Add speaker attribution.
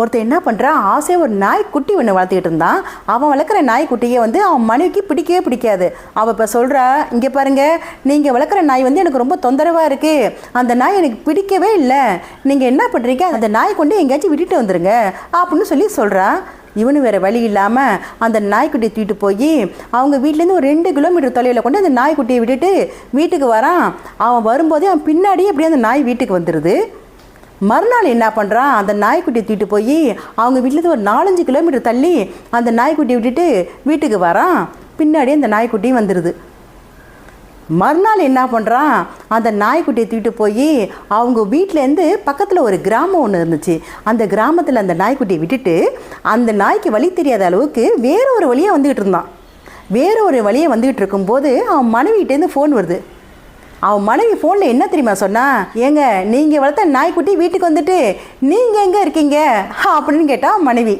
Speaker 1: ஒருத்தன் என்ன பண்ணுறான் ஆசையாக ஒரு நாய்க்குட்டி ஒன்று வளர்த்துக்கிட்டு இருந்தான். அவன் வளர்க்குற நாய்க்குட்டியை வந்து அவன் மனைவிக்கு பிடிக்கவே பிடிக்காது. அவள் இப்போ சொல்கிறா இங்கே பாருங்கள் நீங்கள் வளர்க்குற நாய் வந்து எனக்கு ரொம்ப தொந்தரவாக இருக்குது அந்த நாய் எனக்கு பிடிக்கவே இல்லை. நீங்கள் என்ன பண்ணுறீங்க அந்த நாய் கொண்டு எங்கேயாச்சும் விட்டுட்டு வந்துடுங்க அப்படின்னு சொல்லி சொல்கிறான் இவனு வேறு வழி இல்லாமல் அந்த நாய்க்குட்டியை தூக்கிட்டு போய் அவங்க வீட்டிலேருந்து ஒரு ரெண்டு கிலோமீட்டர் தொலைவில் கொண்டு அந்த நாய்க்குட்டியை விட்டுட்டு வீட்டுக்கு வரான். அவன் வரும்போதே அவன் பின்னாடியே அப்படியே அந்த நாய் வீட்டுக்கு வந்துடுது மறுநாள் என்ன பண்ணுறான் அந்த நாய்க்குட்டியை தூக்கிட்டு போய் அவங்க வீட்டிலேருந்து ஒரு நாலஞ்சு கிலோமீட்டர் தள்ளி அந்த நாய்க்குட்டியை விட்டுட்டு வீட்டுக்கு வரான் பின்னாடியே அந்த நாய்க்குட்டியும் வந்துடுது மறுநாள் என்ன பண்ணுறான் அந்த நாய்க்குட்டியை தூக்கிட்டு போய் அவங்க வீட்டிலேருந்து பக்கத்தில் ஒரு கிராமம் ஒன்று இருந்துச்சு. அந்த கிராமத்தில் அந்த நாய்க்குட்டியை விட்டுட்டு அந்த நாய்க்கு வழி தெரியாத அளவுக்கு வேற ஒரு வழியாக வந்துக்கிட்டு இருந்தான். வேற ஒரு வழியை வந்துக்கிட்டு இருக்கும்போது அவன் மனைவிகிட்டேருந்து ஃபோன் வருது. அவன் மனைவி ஃபோனில் என்ன தெரியுமா சொன்னா ஏங்க நீங்கள் வளர்த்த நாய்க்குட்டி வீட்டுக்கு வந்துட்டு நீங்கள் எங்கே இருக்கீங்க? அப்படின்னு கேட்டால் மனைவி.